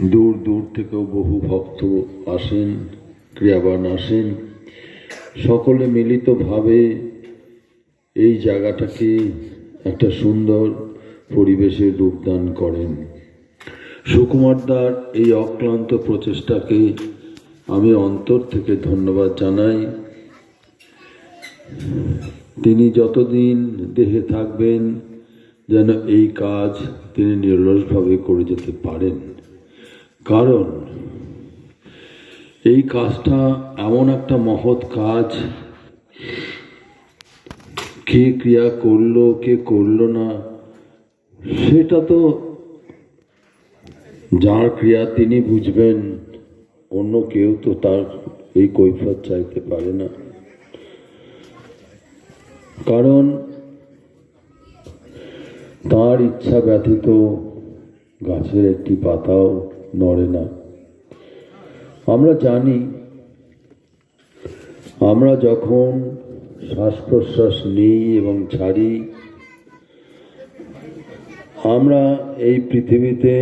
দূর দূর থেকেও বহু ভক্ত আসেন, ক্রিয়াবান আসেন। সকলে মিলিতভাবে এই জায়গাটাকে একটা সুন্দর পরিবেশে রূপদান করেন। সুকুমারদার এই অক্লান্ত প্রচেষ্টাকে আমি অন্তর থেকে ধন্যবাদ জানাই। তিনি যতদিন দেহে থাকবেন, যেন এই কাজ তিনি নিরলসভাবে করে যেতে পারেন। কারণ এই কাজটা এমন একটা মহৎ কাজ। কে ক্রিয়া করল, কে করল না, সেটা তো যার ক্রিয়া তিনি বুঝবেন, অন্য কেউ তো তার এই কৈফত চাইতে পারে না। কারণ তার ইচ্ছা ব্যতীত গাছের একটি পাতাও নড়ে না। আমরা জানি, আমরা যখন শ্বাস প্রশ্বাস নিই এবং ছাড়ি, আমরা এই পৃথিবীতে,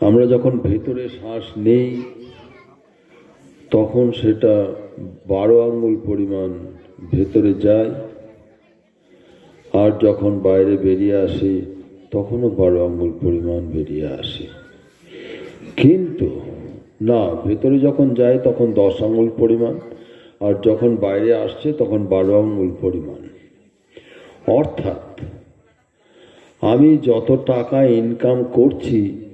আমরা যখন ভেতরে শ্বাস নেই, তখন সেটা বারো আঙ্গুল পরিমাণ ভেতরে যায়, আর যখন বাইরে বেরিয়ে আসে তখনও বারো আঙ্গুল পরিমাণ বেরিয়ে আসে। কিন্তু, না, ভেতরে যখন যায় তখন দশ আঙুল পরিমাণ, আর যখন বাইরে আসছে তখন বারো আঙ্গুল পরিমাণ। অর্থাৎ, আমি যত টাকা ইনকাম করছি,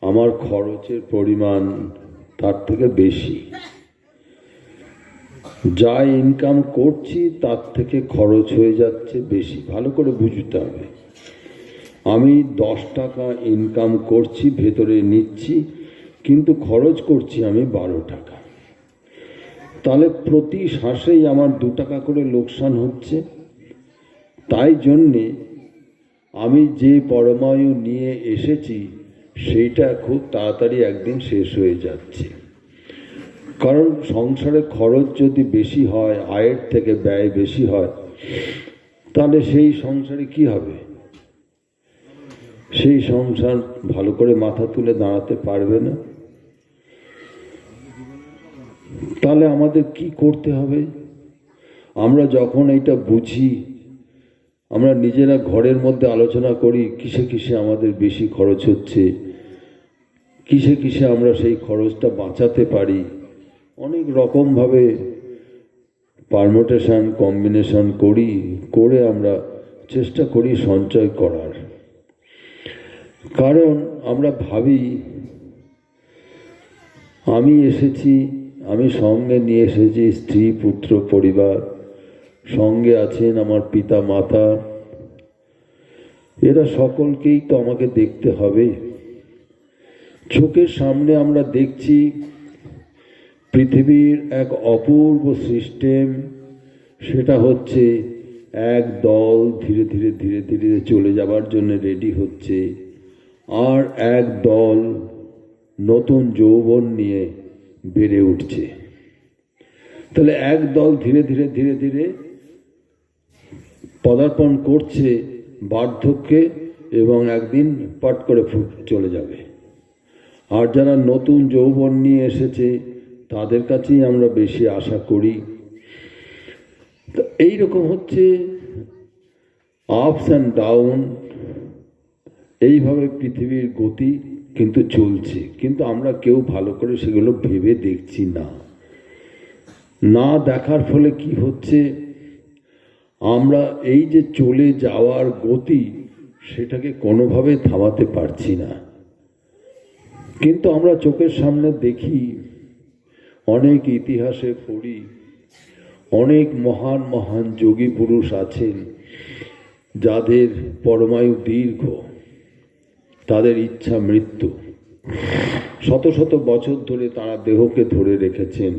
আমার খরচের পরিমাণ তার থেকে বেশি। যা ইনকাম করছি তার থেকে খরচ হয়ে যাচ্ছে বেশি। ভালো করে বুঝতে হবে। আমি দশ টাকা ইনকাম করছি, ভেতরে নিচ্ছি, কিন্তু খরচ করছি আমি বারো টাকা। তাহলে প্রতি শ্বাসেই আমার দু টাকা করে লোকসান হচ্ছে। তাই জন্যে আমি যে পরমায়ু নিয়ে এসেছি, সেইটা খুব তাড়াতাড়ি একদিন শেষ হয়ে যাচ্ছে। কারণ সংসারে খরচ যদি বেশি হয়, আয়ের থেকে ব্যয় বেশি হয়, তাহলে সেই সংসারে কি হবে? সেই সংসার ভালো করে মাথা তুলে দাঁড়াতে পারবে না। তাহলে আমাদের কি করতে হবে? আমরা যখন এটা বুঝি, আমরা নিজেরা ঘরের মধ্যে আলোচনা করি, কিসে কিসে আমাদের বেশি খরচ হচ্ছে, কিসে কিসে আমরা সেই খরচটা বাঁচাতে পারি, অনেক রকমভাবে পারমোটেশন কম্বিনেশন করি, করে আমরা চেষ্টা করি সঞ্চয় করার। কারণ আমরা ভাবি, আমি এসেছি, আমি সঙ্গে নিয়ে এসেছি স্ত্রী, পুত্র, পরিবার, সঙ্গে আছেন আমার পিতা, মাতা। এরা সকলকেই তো আমাকে দেখতে হবে। চোখের সামনে আমরা দেখছি পৃথিবীর এক অপূর্ব সিস্টেম, সেটা হচ্ছে এক দল ধীরে ধীরে ধীরে ধীরে চলে যাবার জন্য রেডি হচ্ছে। আর এক দল নতুন যৌবন নিয়ে বেড়ে উঠছে। তাহলে এক দল ধীরে ধীরে ধীরে ধীরে পদার্পণ করছে বার্ধক্যে এবং একদিন পাট করে ফুট চলে যাবে। আর যারা নতুন যৌবন নিয়ে এসেছে, তাদের কাছেই আমরা বেশি আশা করি। তো এইরকম হচ্ছে আপস অ্যান্ড ডাউন এইভাবে পৃথিবীর গতি কিন্তু চলছে, কিন্তু আমরা কেউ ভালো করে সেগুলো ভেবে দেখছি না। না দেখার ফলে কি হচ্ছে? আমরা এই যে চলে যাওয়ার গতি সেটাকে কোনোভাবে থামাতে পারছি না। কিন্তু আমরা চোখের সামনে দেখি, অনেক ইতিহাসে পড়ি, অনেক মহান মহান যোগী পুরুষ আছেন যাদের পরমায়ু দীর্ঘ। তাদের ইচ্ছা মৃত্যু। শত শত বছর ধরে তারা দেহকে ধরে রেখেছেন।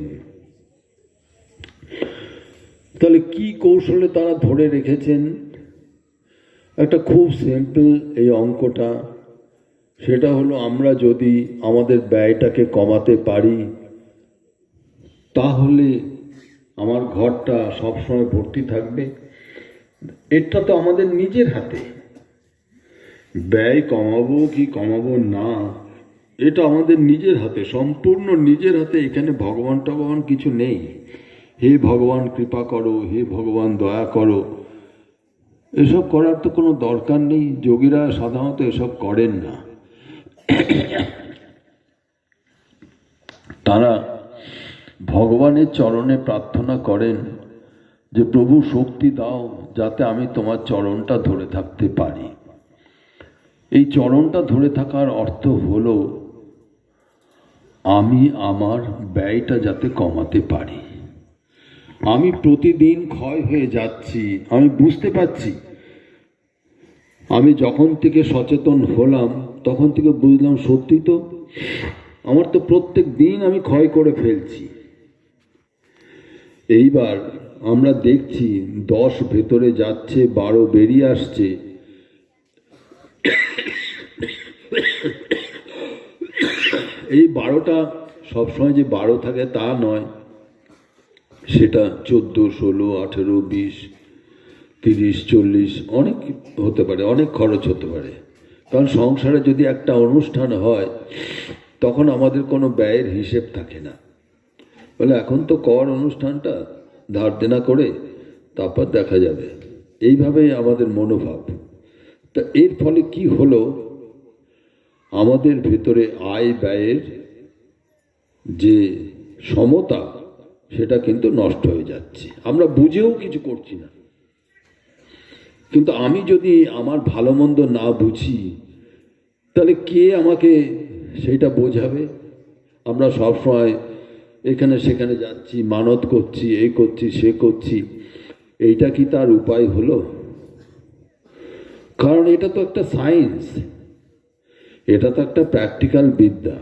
তাহলে কি কৌশলে তারা ধরে রেখেছেন? একটা খুব সিম্পল এই অঙ্কটা। সেটা হলো আমরা যদি আমাদের ব্যয়টাকে কমাতে পারি, তাহলে আমার ঘরটা সবসময় ভর্তি থাকবে। এটা তো আমাদের নিজের হাতে। ব্যয় কমাবো কি কমাবো না, এটা আমাদের নিজের হাতে, সম্পূর্ণ নিজের হাতে, এখানে ভগবান টগবান কিছু নেই। হে ভগবান, কৃপা করো, হে ভগবান, দয়া করো। এসব করার তো কোনো দরকার নেই, যোগীরা সাধারণত এসব করেন না। তারা ভগবানের চরণে প্রার্থনা করেন যে, প্রভু, শক্তি দাও, যাতে আমি তোমার চরণটা ধরে থাকতে পারি। এই চরণটা ধরে থাকার অর্থ হলো, আমি আমার ব্যয়টা যাতে কমাতে পারি। আমি প্রতিদিন ক্ষয় হয়ে যাচ্ছি, আমি বুঝতে পারছি। আমি যখন থেকে সচেতন হলাম, তখন থেকে বুঝলাম, সত্যি তো, আমার তো প্রত্যেক দিন আমি ক্ষয় করে ফেলছি। এইবার আমরা দেখছি, দশ ভেতরে যাচ্ছে, বারো বেরিয়ে আসছে। এই বারোটা সবসময় যে বারো থাকে তা নয়, সেটা চোদ্দ, ষোলো, আঠেরো, বিশ, তিরিশ, চল্লিশ, অনেক হতে পারে, অনেক খরচ হতে পারে। কারণ সংসারে যদি একটা অনুষ্ঠান হয়, তখন আমাদের কোনো ব্যয়ের হিসেব থাকে না। বলে এখন তো কর অনুষ্ঠানটা, ধার দেনা করে তারপর দেখা যাবে। এইভাবেই আমাদের মনোভাব। তা এর ফলে কি হলো? আমাদের ভেতরে আয় ব্যয়ের যে সমতা, সেটা কিন্তু নষ্ট হয়ে যাচ্ছে। আমরা বুঝেও কিছু করছি না। কিন্তু আমি যদি আমার ভালো মন্দ না বুঝি, তাহলে কে আমাকে সেটা বোঝাবে? আমরা সবসময় এখানে সেখানে যাচ্ছি, মানত করছি এই করছি, সে করছি। এইটা কি তার উপায় হলো? কারণ এটা তো একটা সায়েন্স। এটা তো একটা প্র্যাকটিক্যাল বিদ্যা।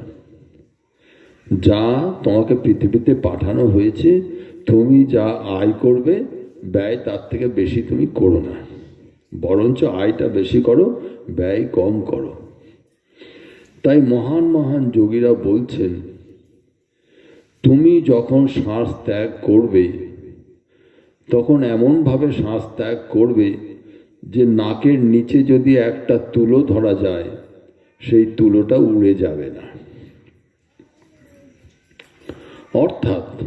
যা তোমাকে পৃথিবীতে পাঠানো হয়েছে, তুমি যা আয় করবে, ব্যয় তার থেকে বেশি তুমি করো না। বরঞ্চ আয়টা বেশি করো, ব্যয় কম করো। তাই মহান মহান যোগীরা বলছেন, তুমি যখন শ্বাস ত্যাগ করবে, তখন এমনভাবে শ্বাস ত্যাগ করবে যে নাকের নিচে যদি একটা তুলো ধরা যায়, সেই তুলোটা উড়ে যাবে না। অর্থাৎ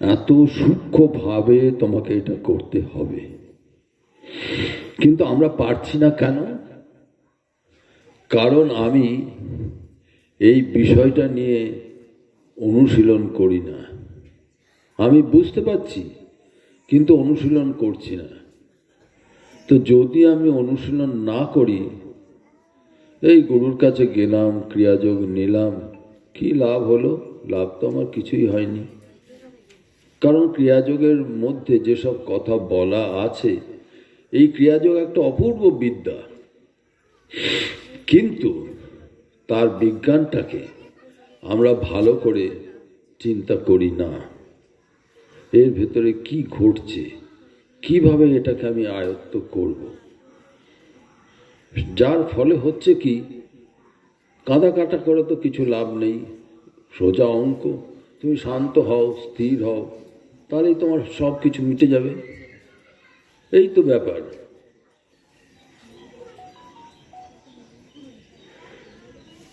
এত সূক্ষ্মভাবে তোমাকে এটা করতে হবে। কিন্তু আমরা পারছি না কেন? কারণ আমি এই বিষয়টা নিয়ে অনুশীলন করি না। আমি বুঝতে পারছি, কিন্তু অনুশীলন করছি না। তো যদি আমি অনুশীলন না করি, এই গুরুর কাছে গেলাম, ক্রিয়াযোগ নিলাম, কি লাভ হলো? লাভ তো আমার কিছুই হয়নি। কারণ ক্রিয়াযোগের মধ্যে যেসব কথা বলা আছে, এই ক্রিয়াযোগ একটা অপূর্ব বিদ্যা। কিন্তু তার বিজ্ঞানটাকে আমরা ভালো করে চিন্তা করি না। এর ভেতরে কি ঘটছে? কীভাবে এটাকে আমি আয়ত্ত করব? যার ফলে হচ্ছে কি, কাঁদা কাটা করে তো কিছু লাভ নেই, সোজা অঙ্ক, তুমি শান্ত হও, স্থির হও, তাহলেই তোমার সব কিছু মিটে যাবে। এই তো ব্যাপার।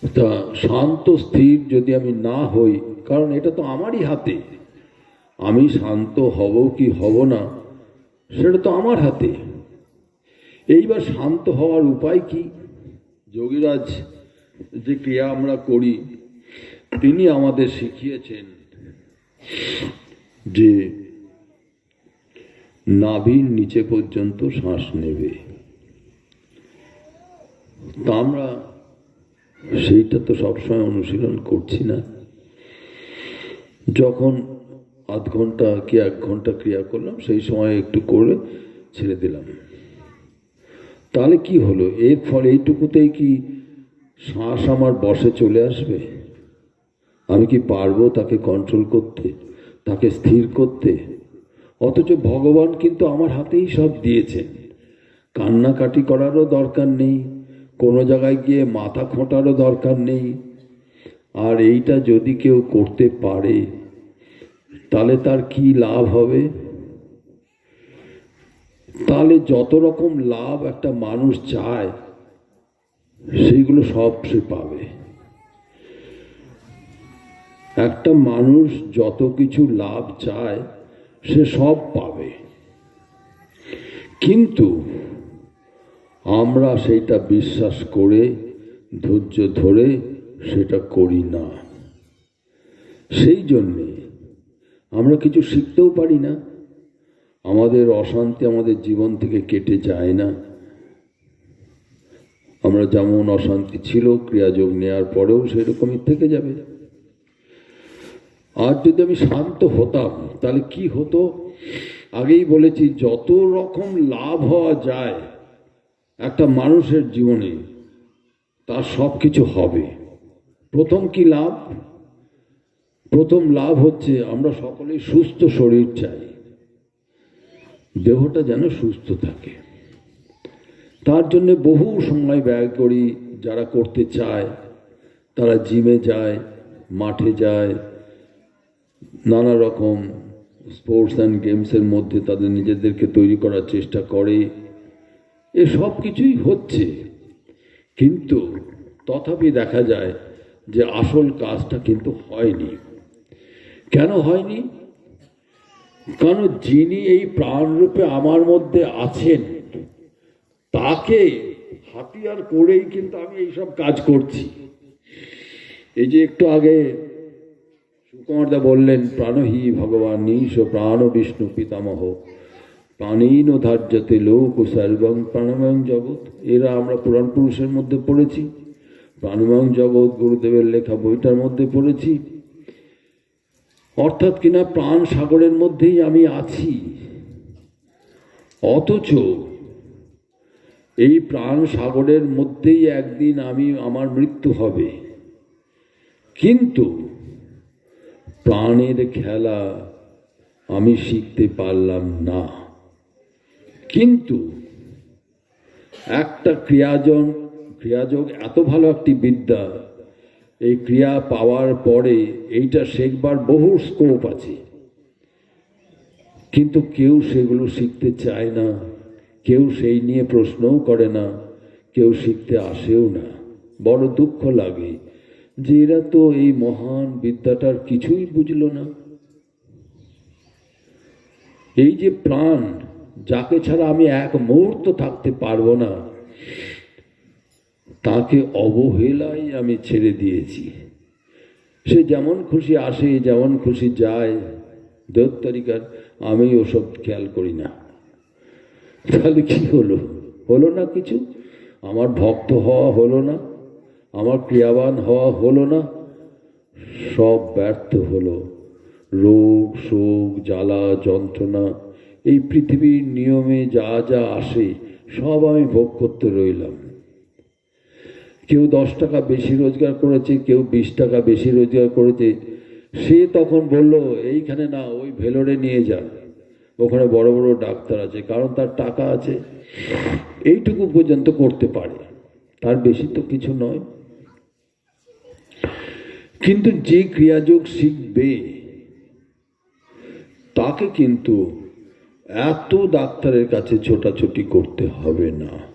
তা শান্ত, স্থির যদি আমি না হই, কারণ এটা তো আমারই হাতে, আমি শান্ত হব কি হব না সেটা তো আমার হাতে। এইবার শান্ত হওয়ার উপায় কি? যোগীরাজ, যে ক্রিয়া আমরা করি, তিনি আমাদের শিখিয়েছেন যে নাভির নিচে পর্যন্ত শ্বাস নেবে। তা আমরা সেইটা তো সবসময় অনুশীলন করছি না। যখন আধ ঘণ্টা কি এক ঘণ্টা ক্রিয়া করলাম, সেই সময় একটু করে ছেড়ে দিলাম। তাহলে কি হলো? এর ফলে এইটুকুতেই কি শ্বাস আমার বসে চলে আসবে? আমি কি পারব তাকে কন্ট্রোল করতে, তাকে স্থির করতে? অথচ ভগবান কিন্তু আমার হাতেই সব দিয়েছেন। কান্নাকাটি করারও দরকার নেই, কোনো জায়গায় গিয়ে মাথা খোঁটারও দরকার নেই। আর এইটা যদি কেউ করতে পারে তাহলে তার কি লাভ হবে? তাহলে যত রকম লাভ একটা মানুষ চায় সেইগুলো সব সে পাবে। একটা মানুষ যত কিছু লাভ চায়, সে সব পাবে। কিন্তু আমরা সেইটা বিশ্বাস করে, ধৈর্য ধরে সেটা করি না। সেই জন্যে আমরা কিছু শিখতেও পারি না। আমাদের অশান্তি আমাদের জীবন থেকে কেটে যায় না। আমরা যেমন অশান্তি ছিল, ক্রিয়াযোগ নেওয়ার পরেও সেরকমই থেকে যাবে। আর যদি আমি শান্ত হতাম, তাহলে কি হতো? আগেই বলেছি, যত রকম লাভ হওয়া যায়, একটা মানুষের জীবনে তার সব কিছু হবে। প্রথম কি লাভ? প্রথম লাভ হচ্ছে আমরা সকলেই সুস্থ শরীর চাই। দেহটা যেন সুস্থ থাকে। তার জন্য বহু সময় ব্যয় করি যারা করতে চায়। তারা জিমে যায়, মাঠে যায়, নানা রকম স্পোর্টস অ্যান্ড গেমসের মধ্যে তাদের নিজেদেরকে তৈরি করার চেষ্টা করে। এ সব কিছুই হচ্ছে। কিন্তু তথাপি দেখা যায় যে আসল কাজটা কিন্তু হয়নি। কেন হয়নি? কারণ যিনি এই প্রাণরূপে আমার মধ্যে আছেন, তাকে হাতিয়ার করেই কিন্তু আমি এইসব কাজ করছি। এই যে একটু আগে সুকুমারদা বললেন, প্রাণহি ভগবান নিশ প্রাণ বিষ্ণু পিতামহ, প্রাণীন ধার্যতে লোক ও সর্বং প্রাণময় জগৎ। এরা আমরা পুরাণ পুরুষের মধ্যে পড়েছি, প্রাণময় জগৎ, গুরুদেবের লেখা বইটার মধ্যে পড়েছি। অর্থাৎ কিনা প্রাণ সাগরের মধ্যেই আমি আছি। অথচ এই প্রাণ সাগরের মধ্যেই একদিন আমি, আমার মৃত্যু হবে। কিন্তু প্রাণের খেলা আমি শিখতে পারলাম না। কিন্তু একটা ক্রিয়াজন, ক্রিয়াযোগ, এত ভালো একটি বিদ্যা এই ক্রিয়া পাওয়ার পরে এইটা শেখবার বহু স্কোপ আছে। কিন্তু কেউ সেগুলো শিখতে চায় না, কেউ সেই নিয়ে প্রশ্নও করে না, কেউ শিখতে আসেও না। বড় দুঃখ লাগে যে এরা তো এই মহান বিদ্যাটার কিছুই বুঝলো না। এই যে প্রাণ, যাকে ছাড়া আমি এক মুহূর্ত থাকতে পারব না তাকে অবহেলায় আমি ছেড়ে দিয়েছি। সে যেমন খুশি আসে, যেমন খুশি যায়। দেড় তারিখার আমি ওসব খেয়াল করি না। তাহলে কি হলো? হলো না কিছু? আমার ভক্ত হওয়া হলো না? আমার ক্রিয়াবান হওয়া হলো না? সব ব্যর্থ হলো। রোগ, শোক, জ্বালা, যন্ত্রণা, এই পৃথিবীর নিয়মে যা যা আসে, সব আমি ভোগ করতে রইলাম। কেউ দশ টাকা বেশি রোজগার করেছে, কেউ বিশ টাকা বেশি রোজগার করেছে। সে তখন বলল, এইখানে না, ওই ভেলোরে নিয়ে যান ওখানে বড় বড় ডাক্তার আছে, কারণ তার টাকা আছে। এইটুকু পর্যন্ত করতে পারে। তার বেশি তো কিছু নয়। কিন্তু যে ক্রিয়াযোগ শিখবে, তাকে কিন্তু এত ডাক্তারের কাছে ছোটাছুটি করতে হবে না।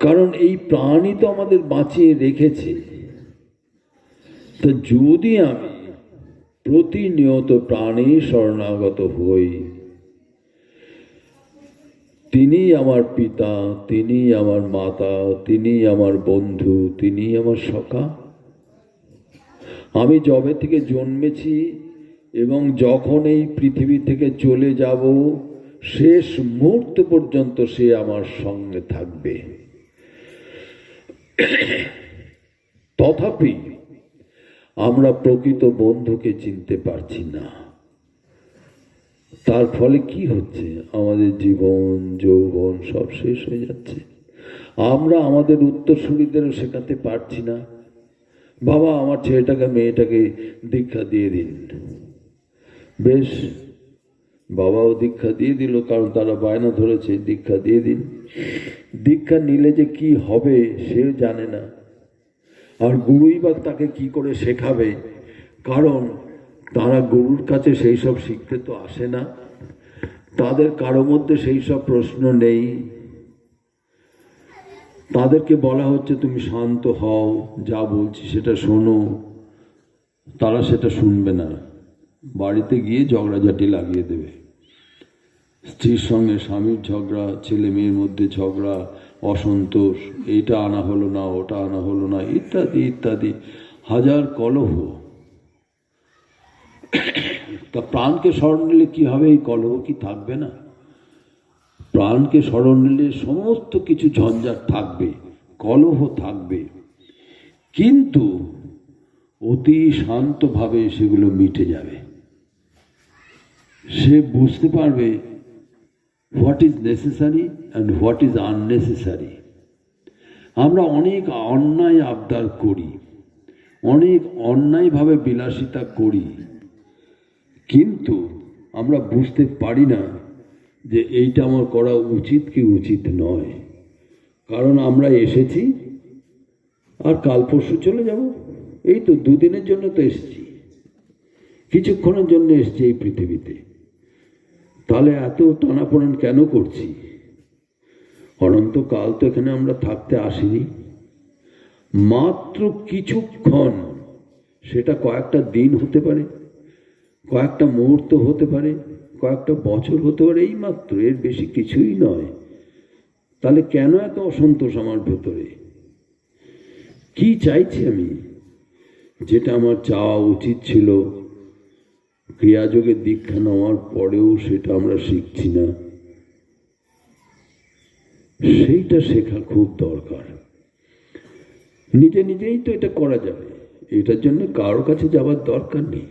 কারণ এই প্রাণই তো আমাদের বাঁচিয়ে রেখেছে। তো যদি আমি প্রতিনিয়ত প্রাণী শরণাগত হই, তিনি আমার পিতা, তিনি আমার মাতা, তিনি আমার বন্ধু, তিনি আমার সখা। আমি জবে থেকে জন্মেছি এবং যখন এই পৃথিবী থেকে চলে যাব, শেষ মুহূর্ত পর্যন্ত সে আমার সঙ্গে থাকবে। তথাপি আমরা প্রকৃত বন্ধুকে চিনতে পারছি না। তার ফলে কি হচ্ছে? আমাদের জীবন, যৌবন সব শেষ হয়ে যাচ্ছে। আমরা আমাদের উত্তরসূরিদেরও শেখাতে পারছি না। বাবা, আমার ছেলেটাকে, মেয়েটাকে দীক্ষা দিয়ে দিন। বেশ, বাবাও দীক্ষা দিয়ে দিল, কারণ তারা বায়না ধরেছে, দীক্ষা দিয়ে দিন। দীক্ষা নিলে যে কি হবে, সে জানে না। আর গুরুই বা তাকে কি করে শেখাবে? কারণ তারা গুরুর কাছে সেই সব শিখতে তো আসে না। তাদের কারও মধ্যে সেই সব প্রশ্ন নেই। তাদেরকে বলা হচ্ছে, তুমি শান্ত হও, যা বলছি সেটা শোনো। তারা সেটা শুনবে না। বাড়িতে গিয়ে ঝগড়াঝাটি লাগিয়ে দেবে। স্ত্রীর সঙ্গে স্বামীর ঝগড়া, ছেলে মেয়ের মধ্যে ঝগড়া, অসন্তোষ, এটা আনা হলো না, ওটা আনা হলো না, ইত্যাদি ইত্যাদি, হাজার কলহ। তা প্রাণকে স্মরণ নিলে কি হবে? এই কলহ কি থাকবে না? প্রাণকে স্মরণ নিলে সমস্ত কিছু ঝঞ্ঝাট থাকবে, কলহ থাকবে। কিন্তু অতি শান্তভাবে সেগুলো মিটে যাবে। সে বুঝতে পারবে what is necessary and what is unnecessary আমরা অনেক অন্যায় আবদার করি, অনেক অন্যায়ভাবে বিলাসিতা করি, কিন্তু আমরা বুঝতে পারি না যে এইটা আমার করা উচিত কি উচিত নয়। কারণ আমরা এসেছি আর কাল পরশু চলে যাব। এই তো দুদিনের জন্য তো এসেছি। কিছুক্ষণের জন্য এসেছি এই পৃথিবীতে। তাহলে এত টানাপোড়েন কেন করছি? অনন্তকাল তো এখানে আমরা থাকতে আসিনি। মাত্র কিছুক্ষণ, সেটা কয়েকটা দিন হতে পারে, কয়েকটা মুহূর্ত হতে পারে, কয়েকটা বছর হতে পারে, এই মাত্র, এর বেশি কিছুই নয়। তাহলে কেন এত অসন্তোষ আমার ভেতরে? কি চাইছি আমি? যেটা আমার চাওয়া উচিত ছিল ক্রিয়াযোগের দীক্ষা নেওয়ার পরেও সেটা আমরা শিখছি না। সেইটা শেখা খুব দরকার। নিজে নিজেই তো এটা করা যাবে। এটার জন্য কারোর কাছে যাওয়ার দরকার নেই।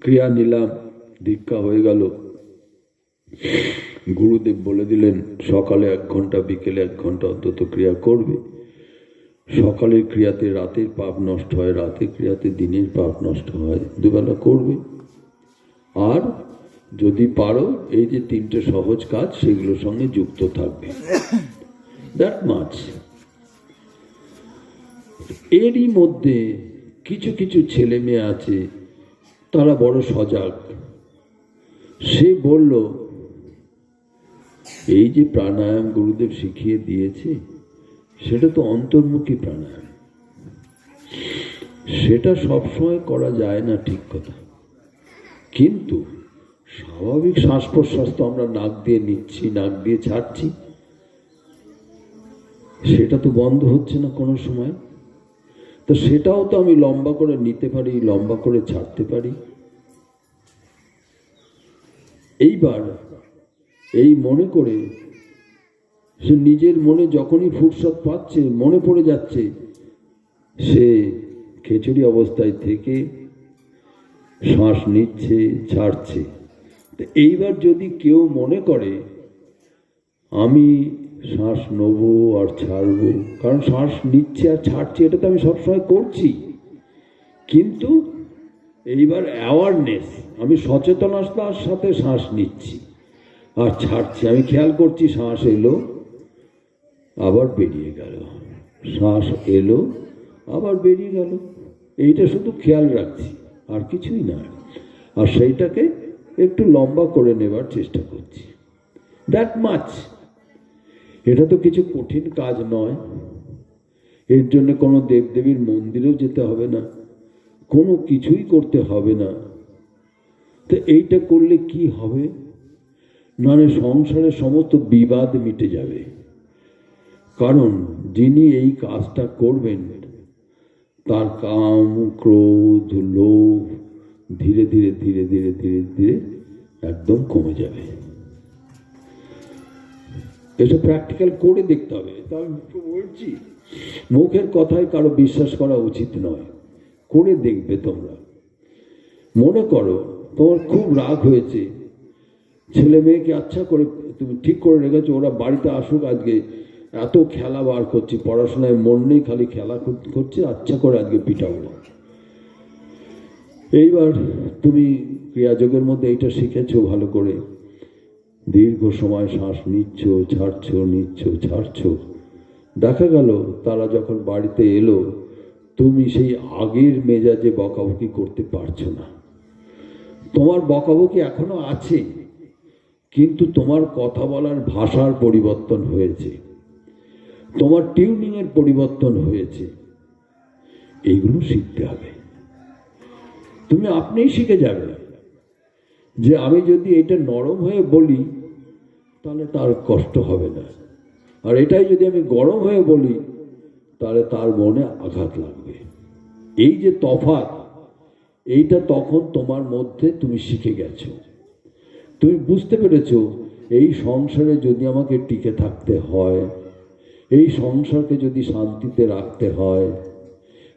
ক্রিয়া নিলাম, দীক্ষা হয়ে গেল। গুরুদেব বলে দিলেন, সকালে এক ঘণ্টা, বিকেলে এক ঘণ্টা অন্তত ক্রিয়া করবে। সকালের ক্রিয়াতে রাতের পাপ নষ্ট হয় রাতের ক্রিয়াতে দিনের পাপ নষ্ট হয়, দুবেলা করবে। আর যদি পারো, এই যে তিনটে সহজ কাজ, সেগুলোর সঙ্গে যুক্ত থাকবে। দ্যাট মাছ এরই মধ্যে কিছু কিছু ছেলে মেয়ে আছে, তারা বড় সজাগ। সে বলল, এই যে প্রাণায়াম গুরুদেব শিখিয়ে দিয়েছে সেটা তো অন্তর্মুখী প্রাণায়াম। সেটা সবসময় করা যায় না ঠিক কথা। কিন্তু স্বাভাবিক শ্বাস প্রশ্বাস তো আমরা নাক দিয়ে নিচ্ছি, নাক দিয়ে ছাড়ছি। সেটা তো বন্ধ হচ্ছে না কোনো সময়। তো সেটাও তো আমি লম্বা করে নিতে পারি, লম্বা করে ছাড়তে পারি। এইবার এই মনে করে সে নিজের মনে যখনই ফুরসত পাচ্ছে, মনে পড়ে যাচ্ছে, সে খেচুড়ি অবস্থায় থেকে শ্বাস নিচ্ছে, ছাড়ছে। তো এইবার যদি কেউ মনে করে, আমি শ্বাস নেব আর ছাড়ব, কারণ শ্বাস নিচ্ছে আর ছাড়ছে, এটা তো আমি সবসময় করছি। কিন্তু এইবার অ্যাওয়ারনেস আমি সচেতনতার সাথে শ্বাস নিচ্ছি, আর ছাড়ছি। আমি খেয়াল করছি, শ্বাস এলো। আবার বেরিয়ে গেল। শ্বাস এলো, আবার বেরিয়ে গেল। এইটা শুধু খেয়াল রাখছি, আর কিছুই না। আর সেইটাকে একটু লম্বা করে নেবার চেষ্টা করছি। দ্যাট মাছ এটা তো কিছু কঠিন কাজ নয়। এর জন্য কোনো দেবদেবীর মন্দিরেও যেতে হবে না। কোনো কিছুই করতে হবে না। তো এইটা করলে কি হবে? মানে সংসারের সমস্ত বিবাদ মিটে যাবে। কারণ যিনি এই কাজটা করবেন, তার কাম, ক্রোধ, লোভ ধীরে ধীরে ধীরে ধীরে ধীরে ধীরে একদম কমে যাবে। এটা প্র্যাকটিক্যাল করে দেখতে হবে। তা আমি বলছি, মুখের কথায় কারও বিশ্বাস করা উচিত নয়। করে দেখবে তোমরা। মনে করো, তোমার খুব রাগ হয়েছে। ছেলে মেয়েকে আচ্ছা করে তুমি ঠিক করে রেখেছো, ওরা বাড়িতে আসুক আজকে। এত খেলা বার করছি, পড়াশোনায় মন নেই, খালি খেলা কর- করছে আচ্ছা করে আজকে পিটাবো এইবার তুমি ক্রিয়াযোগের মধ্যে এইটা শিখেছো ভালো করে। দীর্ঘ সময় শ্বাস নিচ্ছ, ছাড়ছ নিচ্ছ, ছাড়ছ। দেখা গেল, তারা যখন বাড়িতে এলো, তুমি সেই আগের মেজাজে বকাবকি করতে পারছ না। তোমার বকাবকি এখনও আছে, কিন্তু তোমার কথা বলার ভাষার পরিবর্তন হয়েছে। তোমার টিউনিং এর পরিবর্তন হয়েছে। এইগুলো শিখতে হবে। তুমি আপনিই শিখে যাবে। যে আমি যদি এটা নরম হয়ে বলি, তাহলে তার কষ্ট হবে না। আর এটাই যদি আমি গরম হয়ে বলি, তাহলে তার মনে আঘাত লাগবে। এই যে তফাৎ, এইটা তখন তোমার মধ্যে তুমি শিখে গেছো। তুমি বুঝতে পেরেছ, এই সংসারে যদি আমাকে টিকে থাকতে হয় এই সংসারকে যদি শান্তিতে রাখতে হয়,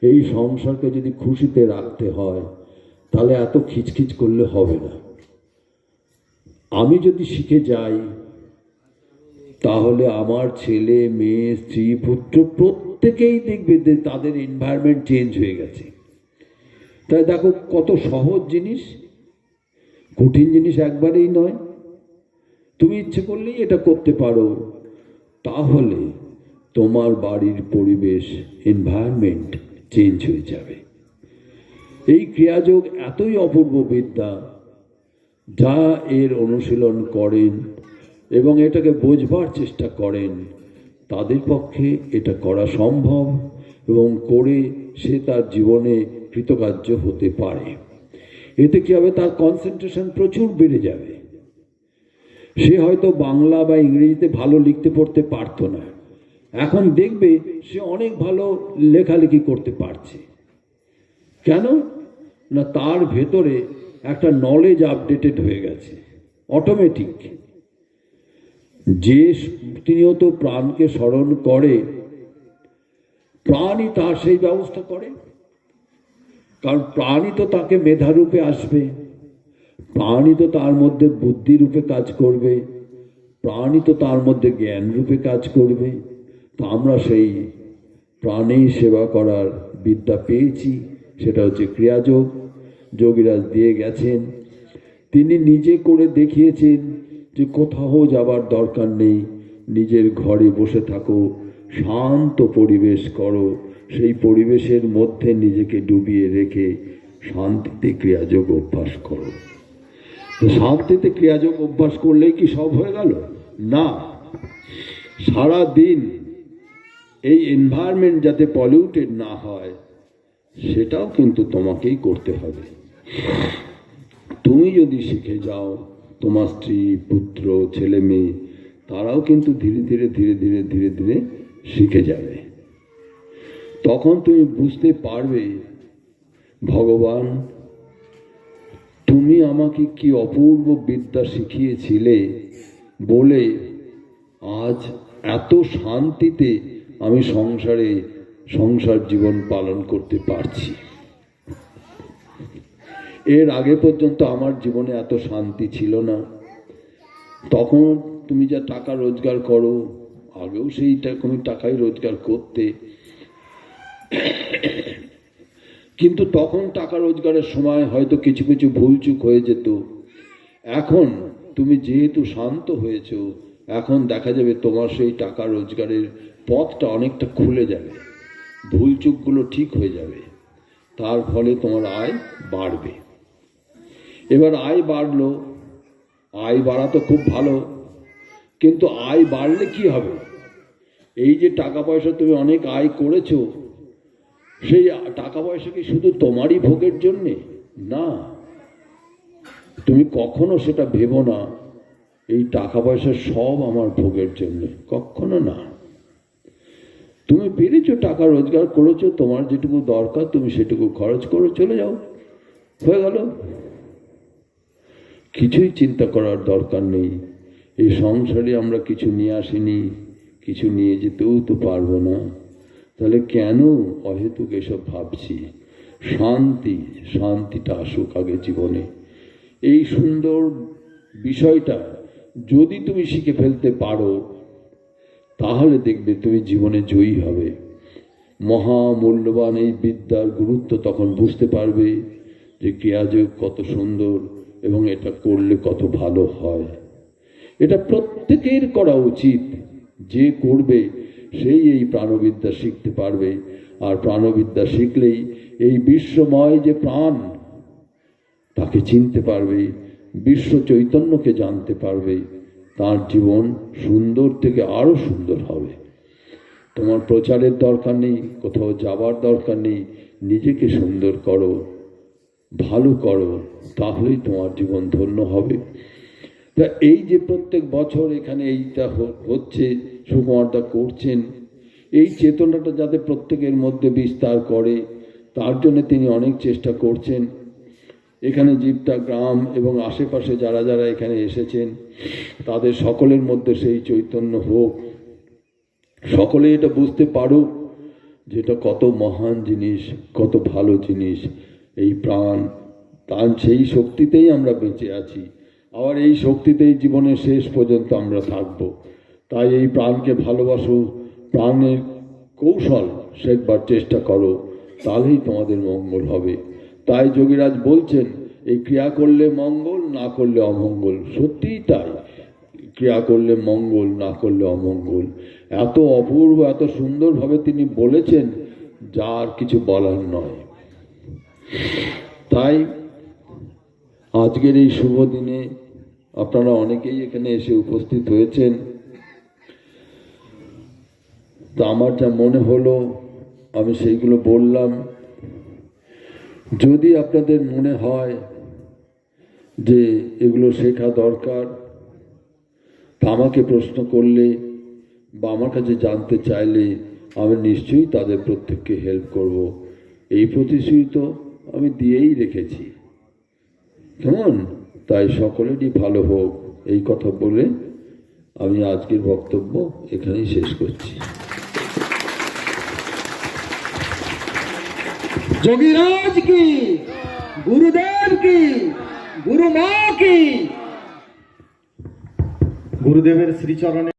এই সংসারকে যদি খুশিতে রাখতে হয়, তাহলে এত খিচখিচ করলে হবে না। আমি যদি শিখে যাই, তাহলে আমার ছেলে, মেয়ে, স্ত্রী, পুত্র প্রত্যেকেই দেখবে যে তাদের এনভায়রনমেন্ট চেঞ্জ হয়ে গেছে। তাই দেখো কত সহজ জিনিস, কঠিন জিনিস একবারেই নয়। তুমি ইচ্ছে করলেই এটা করতে পারো। তাহলে তোমার বাড়ির পরিবেশ এনভায়রনমেন্ট চেঞ্জ হয়ে যাবে। এই ক্রিয়াযোগ এতই অপূর্ব বিদ্যা যা এর অনুশীলন করেন এবং এটাকে বোঝবার চেষ্টা করেন, তাদের পক্ষে এটা করা সম্ভব এবং করে সে তার জীবনে কৃতকার্য হতে পারে। এতে কি হবে? তার কনসেন্ট্রেশন প্রচুর বেড়ে যাবে। সে হয়তো বাংলা বা ইংরেজিতে ভালো লিখতে পড়তে পারতো না। এখন দেখবে সে অনেক ভালো লেখালেখি করতে পারছে। কেন? না, তার ভেতরে একটা নলেজ আপডেটেড হয়ে গেছে। অটোমেটিক যে প্রতিনিয়ত প্রাণকে স্মরণ করে। প্রাণই তার সেই ব্যবস্থা করে। কারণ প্রাণই তো তাকে মেধারূপে আসবে। প্রাণই তো তার মধ্যে বুদ্ধি রূপে কাজ করবে। প্রাণই তো তার মধ্যে জ্ঞান রূপে কাজ করবে। আমরা সেই প্রাণেই সেবা করার বিদ্যা পেয়েছি, সেটা হচ্ছে ক্রিয়াযোগ। যোগীরাজ দিয়ে গেছেন। তিনি নিজে করে দেখিয়েছেন যে কোথাও যাবার দরকার নেই, নিজের ঘরে বসে থাকো, শান্ত পরিবেশ করো, সেই পরিবেশের মধ্যে নিজেকে ডুবিয়ে রেখে শান্তিতে ক্রিয়াযোগ অভ্যাস করো। তো শান্তিতে ক্রিয়াযোগ অভ্যাস করলেই কি সব হয়ে গেল? না। সারা দিন এই এনভায়রনমেন্ট যাতে পলিউটেড না হয়, সেটাও কিন্তু তোমাকেই করতে হবে। তুমি যদি শিখে যাও, তোমার স্ত্রী, পুত্র, ছেলে মেয়ে, তারাও কিন্তু ধীরে ধীরে ধীরে ধীরে ধীরে ধীরে শিখে যাবে। তখন তুমি বুঝতে পারবে, ভগবান, তুমি আমাকে কি অপূর্ব বিদ্যা শিখিয়েছিলে বলে আজ এত শান্তিতে আমি সংসারে সংসার জীবন পালন করতে পারছি। এর আগে পর্যন্ত আমার জীবনে এত শান্তি ছিল না। তখন তুমি যা টাকা রোজগার করো, আগেও সেই তুমি টাকাই রোজগার করতে। কিন্তু তখন টাকা রোজগারের সময় হয়তো কিছু কিছু ভুলচুক হয়ে যেত। এখন তুমি যেহেতু শান্ত হয়েছ, এখন দেখা যাবে তোমার সেই টাকা রোজগারের পথটা অনেকটা খুলে যাবে। ভুলচুকগুলো ঠিক হয়ে যাবে। তার ফলে তোমার আয় বাড়বে। এবার আয় বাড়লো। আয় বাড়া তো খুব ভালো। কিন্তু আয় বাড়লে কি হবে? এই যে টাকা পয়সা তুমি অনেক আয় করেছ, সেই টাকা পয়সা কি শুধু তোমারই ভোগের জন্যে? না। তুমি কখনো সেটা ভেবো না, এই টাকা পয়সা সব আমার ভোগের জন্য। কখনো না। তুমি পেরেছ টাকা রোজগার করেছ, তোমার যেটুকু দরকার তুমি সেটুকু খরচ করে চলে যাও। হয়ে গেল। কিছুই চিন্তা করার দরকার নেই। এই সংসারে আমরা কিছু নিয়ে আসিনি, কিছু নিয়ে যেতেও তো পারব না। তাহলে কেন অহেতুক এসব ভাবছি? শান্তি, শান্তিটা আসুক আগে জীবনে। এই সুন্দর বিষয়টা যদি তুমি শিখে ফেলতে পারো তাহলে দেখবে তুমি জীবনে জয়ী হবে। মহামূল্যবান এই বিদ্যার গুরুত্ব তখন বুঝতে পারবে যে ক্রিয়াযোগ কত সুন্দর এবং এটা করলে কত ভালো হয়। এটা প্রত্যেকের করা উচিত। যে করবে, সেই এই প্রাণবিদ্যা শিখতে পারবে। আর প্রাণবিদ্যা শিখলেই এই বিশ্বময় যে প্রাণ, তাকে চিনতে পারবে বিশ্ব চৈতন্যকে জানতে পারবে। তার জীবন সুন্দর থেকে আরও সুন্দর হবে। তোমার প্রচারের দরকার নেই, কোথাও যাবার দরকার নেই, নিজেকে সুন্দর করো, ভালো করো, তাহলেই তোমার জীবন ধন্য হবে। তা এই যে প্রত্যেক বছর এখানে এইটা হচ্ছে সুকুমারদা করছেন, এই চেতনাটা যাতে প্রত্যেকের মধ্যে বিস্তার করে, তার জন্য তিনি অনেক চেষ্টা করছেন। এখানে জীবটা গ্রাম এবং আশেপাশে যারা যারা এখানে এসেছেন, তাদের সকলের মধ্যে সেই চৈতন্য হোক সকলে এটা বুঝতে পারুক যেটা কত মহান জিনিস, কত ভালো জিনিস, এই প্রাণ। তার সেই শক্তিতেই আমরা বেঁচে আছি। আবার এই শক্তিতেই জীবনের শেষ পর্যন্ত আমরা থাকব। তাই এই প্রাণকে ভালোবাসো, প্রাণের কৌশল শেখবার চেষ্টা করো, তাহলেই তোমাদের মঙ্গল হবে। তাই যোগীরাজ বলছেন, এই ক্রিয়া করলে মঙ্গল, না করলে অমঙ্গল। সত্যিই তাই। ক্রিয়া করলে মঙ্গল, না করলে অমঙ্গল। এত অপূর্ব, এত সুন্দরভাবে তিনি বলেছেন যার কিছু বলার নয়। তাই আজকের এই শুভ দিনে আপনারা অনেকেই এখানে এসে উপস্থিত হয়েছেন। তা আমার যা মনে হলো, আমি সেইগুলো বললাম। যদি আপনাদের মনে হয় যে এগুলো শেখা দরকার, তা আমাকে প্রশ্ন করলে বা আমার কাছে জানতে চাইলে আমি নিশ্চয়ই তাদের প্রত্যেককে হেল্প করব। এই প্রতিশ্রুতি তো আমি দিয়েই রেখেছি। কেমন? তাই সকলেরই ভালো হোক। এই কথা বলে আমি আজকের বক্তব্য এখানেই শেষ করছি। যোগীরাজ কি? গুরুদেব কি? গুরু মা কি? গুরুদেবের শ্রীচরণে